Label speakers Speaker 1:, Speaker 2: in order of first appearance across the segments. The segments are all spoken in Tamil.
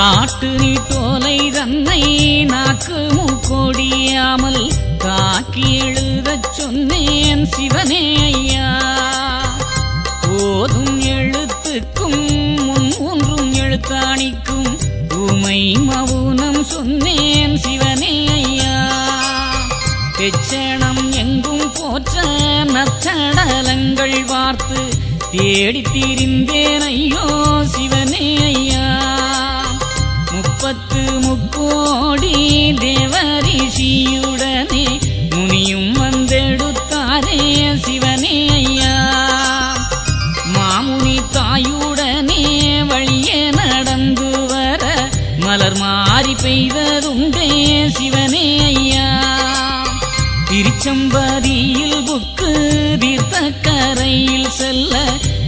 Speaker 1: காட்டு நீ தோலை தன்னை நாக்கு மூக்கொடியாமல் காக்கி எழுதச் சொன்னேன் சிவனே ஐயா. போதும் எழுத்துக்கும் முன் ஒன்றும் எழுத்தாணிக்கும் உமை மவுனம் சொன்னேன் சிவனே ஐயா. எச்சணம் எங்கும் போற்ற நச்சடலங்கள் பார்த்து தேடி திரிந்தேன் ஐயோ மாமுனி தாயுடனே வழியே நடந்து வர மலர் மாறி பெய்ததுண்டே சிவனே ஐயா. திருச்சம்பதியில் புக்கு தீர்த்த கரையில் செல்ல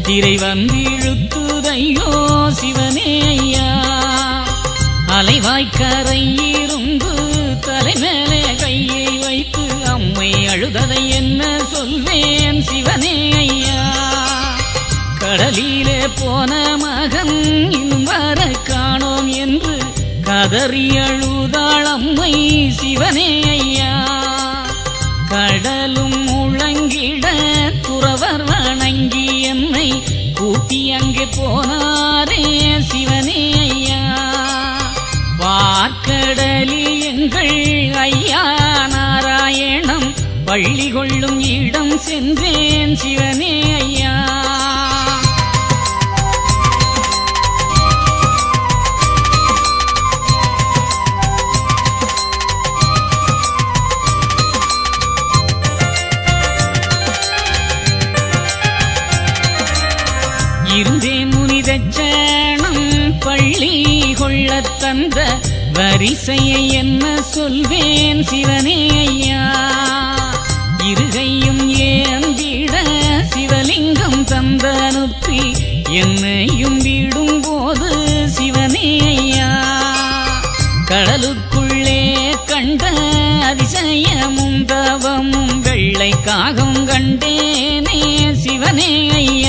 Speaker 1: திரை வந்திழுத்துதையோ சிவனே ஐயா. அலைவாய்க்கரையிருந்து தலைமேலே கையை வைத்து அம்மை அழுததை என்ன சொல்வேன் சிவனே ஐயா. கடலிலே போன மகன் இன்னும் காணோம் என்று கதறி அழுதாள் சிவனே ஐயா. கடலும் முழங்கிட துறவர் வணங்கி என்னை கூட்டி அங்கே போனாரே சிவனே ஐயா. பார்க்கடலில் எங்கள் ஐயா நாராயணம் பள்ளி கொள்ளும் இடம் சென்றேன் சிவனே ஐயா. இருந்தேன் முனிதச்சேணம் பள்ளி கொள்ள தந்த வரிசையை என்ன சொல்வேன் சிவனே ஐயா? இருகையும் ஏந்திட சிவலிங்கம் தந்த அனுப்பி என்னையும் விடும் போது சிவனே ஐயா? கடலுக்குள்ளே கண்ட அதிசயமும் தவமும் வெள்ளை காகம் கண்டேனே சிவனே ஐயா?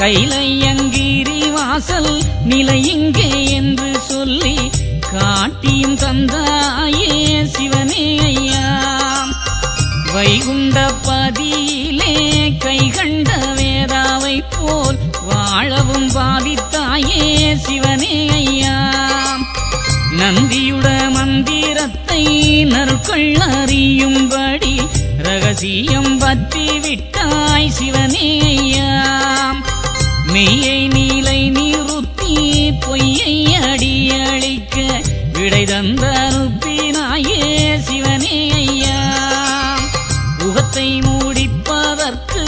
Speaker 1: கைலையங்கிரி வாசல் நிலை இங்கே என்று சொல்லி காட்டியும் தந்தாயே சிவனே ஐயா. வைகுண்ட பதியிலே கைகண்ட வேதாவை போல் வாழவும் பாதித்தாயே சிவனே ஐயா. நந்தியுட மந்திரத்தை நற்கொள் அறியும்படி ரகசியம் பத்தி விட்டாய் சிவனே ஐயா. மெய்யை நீலை நிறுத்தி பொய்யை அடியளிக்க விடை தந்த அனுப்பினாயே சிவனே ஐயா. உகத்தை மூடிப்பதற்கு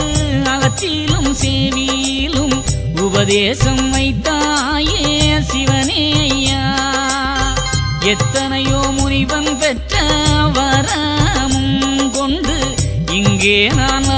Speaker 1: அகத்திலும் சேவியிலும் உபதேசம் வைத்தாயே சிவனே ஐயா. எத்தனையோ முனிவன் பெற்ற வரமும் கொண்டு இங்கே நான்